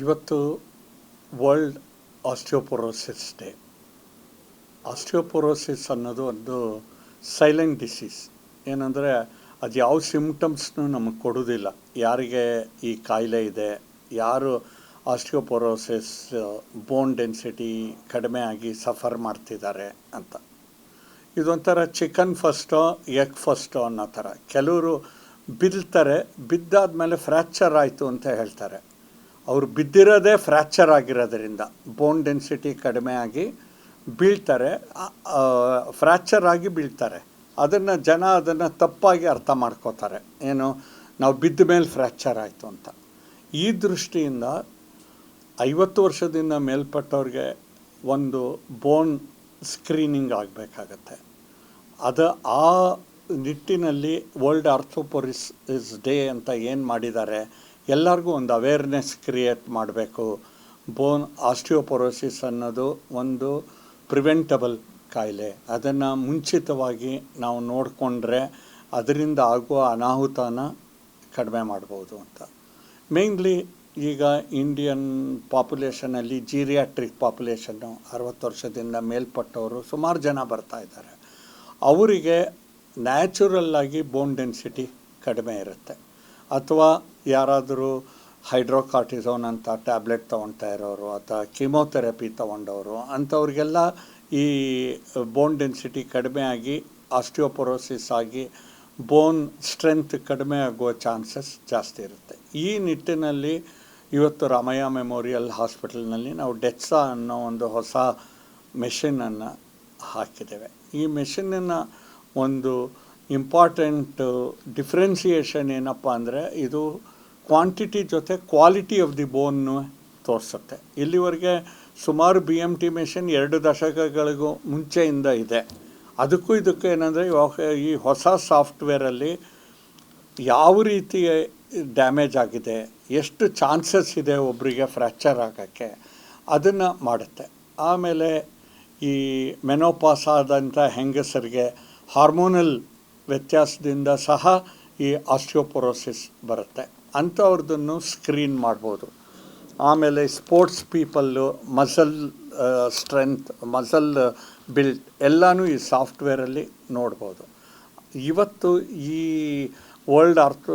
ಇವತ್ತು world osteoporosis day osteoporosis ಅನ್ನೋದು ಒಂದು ಸೈಲೆಂಟ್ ಡಿಸೀಸ್ ಏನಂದರೆ ಅದು ಯಾವ ಸಿಮ್ಟಮ್ಸ್ನೂ ನಮಗೆ ಕೊಡೋದಿಲ್ಲ. ಯಾರಿಗೆ ಈ ಕಾಯಿಲೆ ಇದೆ, ಯಾರು ಆಸ್ಟಿಯೋಪೊರೋಸಿಸ್ ಬೋನ್ ಡೆನ್ಸಿಟಿ ಕಡಿಮೆ ಆಗಿ ಸಫರ್ ಮಾಡ್ತಿದ್ದಾರೆ ಅಂತ. ಇದೊಂಥರ ಚಿಕನ್ ಫಸ್ಟೋ ಎಗ್ ಫಸ್ಟೋ ಅನ್ನೋ ಥರ. ಕೆಲವರು ಬಿದ್ದಾದ ಮೇಲೆ ಫ್ರ್ಯಾಕ್ಚರ್ ಆಯಿತು ಅಂತ ಹೇಳ್ತಾರೆ. ಅವರು ಬಿದ್ದಿರೋದೇ ಫ್ರ್ಯಾಕ್ಚರ್ ಆಗಿರೋದ್ರಿಂದ ಬೋನ್ ಡೆನ್ಸಿಟಿ ಕಡಿಮೆ ಆಗಿ ಬೀಳ್ತಾರೆ ಫ್ರ್ಯಾಕ್ಚರ್ ಆಗಿ ಬೀಳ್ತಾರೆ. ಅದನ್ನು ಜನ ಅದನ್ನು ತಪ್ಪಾಗಿ ಅರ್ಥ ಮಾಡ್ಕೋತಾರೆ. ಏನು, ನಾವು ಬಿದ್ದ ಮೇಲೆ ಫ್ರ್ಯಾಕ್ಚರ್ ಆಯಿತು ಅಂತ. ಈ ದೃಷ್ಟಿಯಿಂದ ಐವತ್ತು ವರ್ಷದಿಂದ ಮೇಲ್ಪಟ್ಟವ್ರಿಗೆ ಒಂದು ಬೋನ್ ಸ್ಕ್ರೀನಿಂಗ್ ಆಗಬೇಕಾಗತ್ತೆ. ಅದು ಆ ನಿಟ್ಟಿನಲ್ಲಿ ವರ್ಲ್ಡ್ ಆರ್ಥೋಪೊರಿಸ್ ಇಸ್ ಡೇ ಅಂತ ಏನು ಮಾಡಿದ್ದಾರೆ ಎಲ್ಲರಿಗೂ ಒಂದು ಅವೇರ್ನೆಸ್ ಕ್ರಿಯೇಟ್ ಮಾಡಬೇಕು. ಬೋನ್ ಆಸ್ಟಿಯೋಪೊರೋಸಿಸ್ ಅನ್ನೋದು ಒಂದು ಪ್ರಿವೆಂಟಬಲ್ ಕಾಯಿಲೆ. ಅದನ್ನು ಮುಂಚಿತವಾಗಿ ನಾವು ನೋಡಿಕೊಂಡ್ರೆ ಅದರಿಂದ ಆಗುವ ಅನಾಹುತನ ಕಡಿಮೆ ಮಾಡ್ಬೋದು ಅಂತ. ಮೇನ್ಲಿ ಈಗ ಇಂಡಿಯನ್ ಪಾಪ್ಯುಲೇಷನಲ್ಲಿ ಜೀರಿಯಾಟ್ರಿಕ್ ಪಾಪ್ಯುಲೇಷನ್ನು ಅರವತ್ತು ವರ್ಷದಿಂದ ಮೇಲ್ಪಟ್ಟವರು ಸುಮಾರು ಜನ ಬರ್ತಾ ಇದ್ದಾರೆ. ಅವರಿಗೆ ನ್ಯಾಚುರಲ್ಲಾಗಿ ಬೋನ್ ಡೆನ್ಸಿಟಿ ಕಡಿಮೆ ಇರುತ್ತೆ. ಅಥವಾ ಯಾರಾದರೂ ಹೈಡ್ರೋಕಾರ್ಟಿಸೋನ್ ಅಂತ ಟ್ಯಾಬ್ಲೆಟ್ ತೊಗೊಳ್ತಾ ಇರೋರು ಅಥವಾ ಕೀಮೋಥೆರಪಿ ತೊಗೊಂಡವರು, ಅಂಥವ್ರಿಗೆಲ್ಲ ಈ ಬೋನ್ ಡೆನ್ಸಿಟಿ ಕಡಿಮೆ ಆಗಿ ಆಸ್ಟಿಯೋಪೊರೋಸಿಸ್ ಆಗಿ ಬೋನ್ ಸ್ಟ್ರೆಂತ್ ಕಡಿಮೆ ಆಗುವ ಚಾನ್ಸಸ್ ಜಾಸ್ತಿ ಇರುತ್ತೆ. ಈ ನಿಟ್ಟಿನಲ್ಲಿ ಇವತ್ತು ರಾಮಯ್ಯ ಮೆಮೋರಿಯಲ್ ಹಾಸ್ಪಿಟಲ್ನಲ್ಲಿ ನಾವು ಡೆಟ್ಸಾ ಅನ್ನೋ ಒಂದು ಹೊಸ ಮೆಷಿನನ್ನು ಹಾಕಿದ್ದೇವೆ. ಈ ಮೆಷಿನನ್ನು ಒಂದು ಇಂಪಾರ್ಟೆಂಟ್ ಡಿಫ್ರೆನ್ಸಿಯೇಷನ್ ಏನಪ್ಪ ಅಂದರೆ ಇದು ಕ್ವಾಂಟಿಟಿ ಜೊತೆ ಕ್ವಾಲಿಟಿ ಆಫ್ ದಿ ಬೋನ್ನು ತೋರಿಸುತ್ತೆ. ಇಲ್ಲಿವರೆಗೆ ಸುಮಾರು ಬಿ ಎಂ ಟಿ ಮೆಷಿನ್ ಎರಡು ದಶಕಗಳಿಗೂ ಮುಂಚೆಯಿಂದ ಇದೆ. ಅದಕ್ಕೂ ಇದಕ್ಕೂ ಏನಂದರೆ ಈ ಹೊಸ ಸಾಫ್ಟ್ವೇರಲ್ಲಿ ಯಾವ ರೀತಿ ಡ್ಯಾಮೇಜ್ ಆಗಿದೆ, ಎಷ್ಟು ಚಾನ್ಸಸ್ ಇದೆ ಒಬ್ಬರಿಗೆ ಫ್ರ್ಯಾಕ್ಚರ್ ಆಗೋಕ್ಕೆ, ಅದನ್ನು ಮಾಡುತ್ತೆ. ಆಮೇಲೆ ಈ ಮೆನೋಪಾಸ್ ಆದಂಥ ಹೆಂಗಸರಿಗೆ ಹಾರ್ಮೋನಲ್ ವ್ಯತ್ಯಾಸದಿಂದ ಸಹ ಈ ಆಸ್ಟಿಯೋಪೊರೋಸಿಸ್ ಬರುತ್ತೆ. ಅಂಥವ್ರದ್ದನ್ನು ಸ್ಕ್ರೀನ್ ಮಾಡ್ಬೋದು. ಆಮೇಲೆ sports people muscle strength muscle build ಎಲ್ಲನೂ ಈ ಸಾಫ್ಟ್ವೇರಲ್ಲಿ ನೋಡ್ಬೋದು. ಇವತ್ತು ಈ ವರ್ಲ್ಡ್ ಆರ್ಥೋ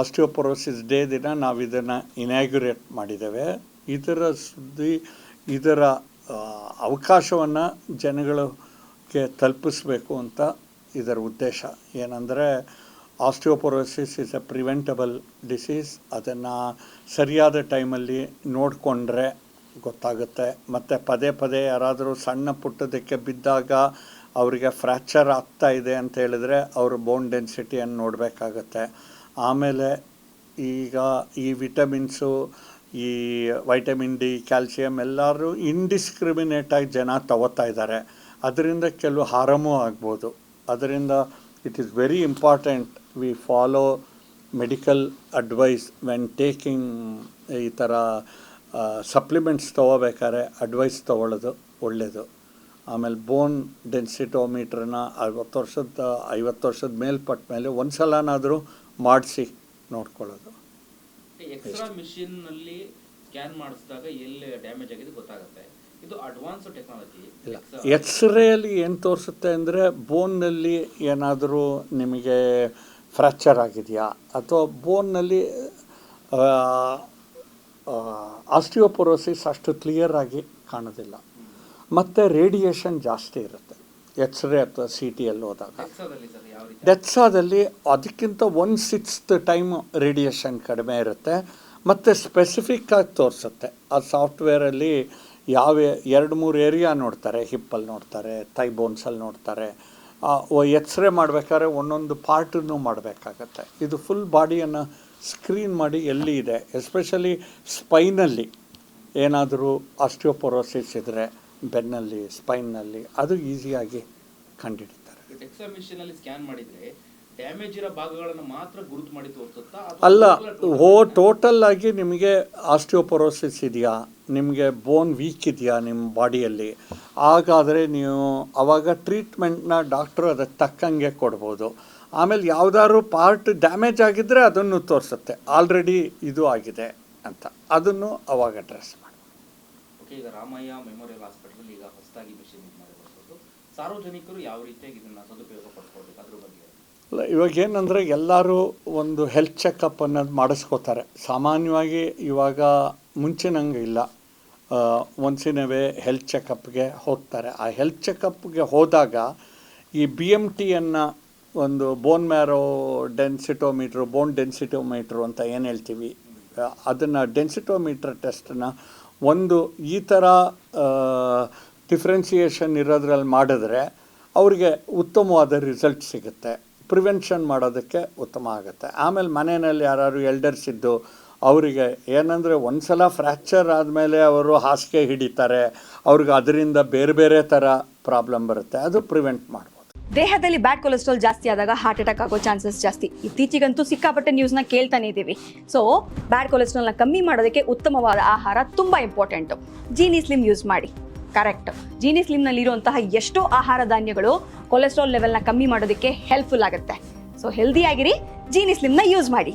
ಆಸ್ಟಿಯೋಪೊರೋಸಿಸ್ ಡೇ ದಿನ ನಾವು ಇದನ್ನು ಇನ್ಯಾಗ್ಯುರೇಟ್ ಮಾಡಿದ್ದೇವೆ. ಇದರ ಸುದ್ದಿ, ಇದರ ಅವಕಾಶವನ್ನು ಜನಗಳಿಗೆ ತಲುಪಿಸ್ಬೇಕು ಅಂತ ಇದರ ಉದ್ದೇಶ ಏನಂದರೆ osteoporosis is a preventable disease, ಅದನ್ನು ಸರಿಯಾದ ಟೈಮಲ್ಲಿ ನೋಡಿಕೊಂಡ್ರೆ ಗೊತ್ತಾಗುತ್ತೆ. ಮತ್ತು ಪದೇ ಪದೇ ಯಾರಾದರೂ ಸಣ್ಣ ಪುಟ್ಟದಕ್ಕೆ ಬಿದ್ದಾಗ ಅವರಿಗೆ ಫ್ರ್ಯಾಕ್ಚರ್ ಆಗ್ತಾ ಇದೆ ಅಂತ ಹೇಳಿದ್ರೆ ಅವರು ಬೋನ್ ಡೆನ್ಸಿಟಿಯನ್ನು ನೋಡಬೇಕಾಗತ್ತೆ. ಆಮೇಲೆ ಈಗ ಈ ವಿಟಮಿನ್ಸು, ಈ ವೈಟಮಿನ್ ಡಿ, ಕ್ಯಾಲ್ಸಿಯಂ ಎಲ್ಲರೂ ಇಂಡಿಸ್ಕ್ರಿಮಿನೇಟಾಗಿ ಜನ ತಗೋತಾ ಇದ್ದಾರೆ. ಅದರಿಂದ ಕೆಲವು ಹಾರಮೂ ಆಗ್ಬೋದು. ಅದರಿಂದ it is very important we follow medical advice when taking ಈ ಥರ ಸಪ್ಲಿಮೆಂಟ್ಸ್ ತೊಗೋಬೇಕಾದ್ರೆ ಅಡ್ವೈಸ್ ತೊಗೊಳ್ಳೋದು ಒಳ್ಳೆಯದು ಆಮೇಲೆ ಬೋನ್ ಡೆನ್ಸಿಟೋಮೀಟ್ರನ್ನ ಅರವತ್ತು ವರ್ಷದ ಐವತ್ತು ವರ್ಷದ ಮೇಲ್ಪಟ್ಟ ಮೇಲೆ ಒಂದು ಸಲನಾದರೂ ಮಾಡಿಸಿ ನೋಡ್ಕೊಳ್ಳೋದು. ಎಕ್ಸ್ರಾ ಮಿಷಿನ್ನಲ್ಲಿ ಸ್ಕ್ಯಾನ್ ಮಾಡಿಸಿದಾಗ ಎಲ್ಲಿ ಡ್ಯಾಮೇಜ್ ಆಗಿದೆ ಗೊತ್ತಾಗುತ್ತೆ. ಇದು ಅಡ್ವಾನ್ಸ್ಡ್ ಟೆಕ್ನಾಲಜಿ ಇಲ್ಲ. ಎಕ್ಸ್ರೇಯಲ್ಲಿ ಏನು ತೋರಿಸುತ್ತೆ ಅಂದರೆ ಬೋನ್ನಲ್ಲಿ ಏನಾದರೂ ನಿಮಗೆ ಫ್ರ್ಯಾಕ್ಚರ್ ಆಗಿದೆಯಾ? ಅಥವಾ ಬೋನ್ನಲ್ಲಿ ಆಸ್ಟಿಯೋಪೊರೋಸಿಸ್ ಅಷ್ಟು ಕ್ಲಿಯರ್ ಆಗಿ ಕಾಣೋದಿಲ್ಲ. ಮತ್ತು ರೇಡಿಯೇಷನ್ ಜಾಸ್ತಿ ಇರುತ್ತೆ. ಎಕ್ಸ್ರೇ ಅಥವಾ ಸಿ ಟಿಯಲ್ಲಿ ಹೋದಾಗ. ಡೆತ್ಸಾದಲ್ಲಿ ಅದಕ್ಕಿಂತ ಒನ್ ಸಿಕ್ಸ್ತ್ ಟೈಮ್ ರೇಡಿಯೇಷನ್ ಕಡಿಮೆ ಇರುತ್ತೆ. ಮತ್ತು ಸ್ಪೆಸಿಫಿಕ್ ಆಗಿ ತೋರಿಸುತ್ತೆ. ಆ ಸಾಫ್ಟ್ವೇರಲ್ಲಿ ಯಾವ ಎರಡು ಮೂರು ಏರಿಯಾ ನೋಡ್ತಾರೆ ಹಿಪ್ಪಲ್ಲಿ ನೋಡ್ತಾರೆ ಥೈ ಬೋನ್ಸಲ್ಲಿ ನೋಡ್ತಾರೆ. ಎಕ್ಸ್ರೇ ಮಾಡಬೇಕಾದ್ರೆ ಒಂದೊಂದು ಪಾರ್ಟನ್ನು ಮಾಡಬೇಕಾಗತ್ತೆ. ಇದು ಫುಲ್ ಬಾಡಿಯನ್ನು ಸ್ಕ್ರೀನ್ ಮಾಡಿ ಎಲ್ಲಿ ಇದೆ? ಎಸ್ಪೆಷಲಿ ಸ್ಪೈನಲ್ಲಿ ಏನಾದರೂ ಆಸ್ಟಿಯೋಪೊರೋಸಿಸ್ ಇದ್ದರೆ ಬೆನ್ನಲ್ಲಿ ಸ್ಪೈನ್ನಲ್ಲಿ ಅದು ಈಸಿಯಾಗಿ ಕಂಡುಹಿಡಿತಾರೆ ಸ್ಕ್ಯಾನ್ ಮಾಡಿದ್ರೆ ಡ್ಯಾಮೇಜ್ ಇರೋ ಭಾಗಗಳನ್ನು ಮಾತ್ರ ಗುರುತು ಮಾಡಿ ತೋರಿಸುತ್ತಾ ಅಲ್ಲ ಓ ಟೋಟಲ್ ಆಗಿ ನಿಮಗೆ ಆಸ್ಟಿಯೋಪೊರೋಸಿಸ್ ಇದೆಯಾ? ನಿಮಗೆ ಬೋನ್ ವೀಕ್ ಇದೆಯಾ ನಿಮ್ಮ ಬಾಡಿಯಲ್ಲಿ? ಹಾಗಾದರೆ ನೀವು ಆವಾಗ ಟ್ರೀಟ್ಮೆಂಟ್ನ ಡಾಕ್ಟ್ರು ಅದಕ್ಕೆ ತಕ್ಕಂಗೆ ಕೊಡ್ಬೋದು. ಆಮೇಲೆ ಯಾವುದಾದ್ರು ಪಾರ್ಟ್ ಡ್ಯಾಮೇಜ್ ಆಗಿದ್ದರೆ ಅದನ್ನು ತೋರಿಸುತ್ತೆ. ಆಲ್ರೆಡಿ ಇದು ಆಗಿದೆ ಅಂತ. ಅದನ್ನು ಅವಾಗ ಅಡ್ರೆಸ್ ಮಾಡಿ. ಓಕೆ ಈಗ ರಾಮಯ್ಯ ಮೆಮೋರಿಯಲ್ ಹಾಸ್ಪಿಟಲ್ ಈಗ ಹೊಸದಾಗಿ ಮಿಷನ್ ಇದು ಮಾಡಿರೋದು. ಸಾರ್ವಜನಿಕರು ಯಾವ ರೀತಿಯಾಗಿ ಇದನ್ನ ಸದುಪಯೋಗ ಪಡ್ಕೊಳ್ಬೇಕು ಅದ್ರ ಬಗ್ಗೆ? ಅಲ್ಲ, ಇವಾಗ ಏನಂದರೆ ಎಲ್ಲರೂ ಒಂದು ಹೆಲ್ತ್ ಚೆಕಪ್ ಅನ್ನೋದು ಮಾಡಿಸ್ಕೋತಾರೆ. ಸಾಮಾನ್ಯವಾಗಿ ಇವಾಗ ಮುಂಚಿನಂಗೆ ಇಲ್ಲ. ಒಂದ್ಸಿನವೇ ಹೆಲ್ತ್ ಚೆಕಪ್ಗೆ ಹೋಗ್ತಾರೆ. ಆ ಹೆಲ್ತ್ ಚೆಕಪ್ಗೆ ಹೋದಾಗ ಈ ಬಿ ಎಂ ಟಿಯನ್ನು ಒಂದು bone marrow densitometer bone densitometer ಅಂತ ಏನು ಹೇಳ್ತೀವಿ ಅದನ್ನು ಡೆನ್ಸಿಟೋಮೀಟ್ರ್ ಟೆಸ್ಟನ್ನ ಒಂದು ಈ ಥರ ಡಿಫ್ರೆನ್ಸಿಯೇಷನ್ ಇರೋದ್ರಲ್ಲಿ ಮಾಡಿದ್ರೆ ಅವರಿಗೆ ಉತ್ತಮವಾದ ರಿಸಲ್ಟ್ ಸಿಗುತ್ತೆ. ಪ್ರಿವೆನ್ಷನ್ ಮಾಡೋದಕ್ಕೆ ಉತ್ತಮ ಆಗುತ್ತೆ. ಆಮೇಲೆ ಮನೆಯಲ್ಲಿ ಯಾರು ಎಲ್ಡರ್ಸ್ ಇದ್ದು ಅವರಿಗೆ ಏನಂದರೆ ಒಂದು ಸಲ ಫ್ರ್ಯಾಕ್ಚರ್ ಆದಮೇಲೆ ಅವರು ಹಾಸಿಗೆ ಹಿಡಿತಾರೆ. ಅವ್ರಿಗೆ ಅದರಿಂದ ಬೇರೆ ಬೇರೆ ಥರ ಪ್ರಾಬ್ಲಮ್ ಬರುತ್ತೆ. ಅದು ಪ್ರಿವೆಂಟ್ ಮಾಡ್ಬೋದು. ದೇಹದಲ್ಲಿ ಬ್ಯಾಡ್ ಕೊಲೆಸ್ಟ್ರಾಲ್ ಜಾಸ್ತಿ ಆದಾಗ ಹಾರ್ಟ್ ಅಟ್ಯಾಕ್ ಆಗೋ ಚಾನ್ಸಸ್ ಜಾಸ್ತಿ. ಇತ್ತೀಚೆಗಂತೂ ಸಿಕ್ಕಾಪಟ್ಟೆ ನ್ಯೂಸ್ನ ಕೇಳ್ತಾನೆ ಇದ್ದೀವಿ ಸೊ ಬ್ಯಾಡ್ ಕೊಲೆಸ್ಟ್ರಾಲ್ನ ಕಮ್ಮಿ ಮಾಡೋದಕ್ಕೆ ಉತ್ತಮವಾದ ಆಹಾರ ತುಂಬ ಇಂಪಾರ್ಟೆಂಟು ಜೀನಿ ಸ್ಲಿಮ್ ಯೂಸ್ ಮಾಡಿ. ಕರೆಕ್ಟ್ ಜೀನಿ ಸ್ಲಿಮ್ನಲ್ಲಿರುವಂತಹ ಎಷ್ಟೋ ಆಹಾರ ಧಾನ್ಯಗಳು ಕೊಲೆಸ್ಟ್ರಾಲ್ ಲೆವೆಲ್ನ ಕಮ್ಮಿ ಮಾಡೋದಕ್ಕೆ ಹೆಲ್ಪ್ಫುಲ್ ಆಗುತ್ತೆ. ಸೊ ಹೆಲ್ದಿಯಾಗಿರಿ ಜೀನಿ ಸ್ಲಿಮ್ನ ಯೂಸ್ ಮಾಡಿ.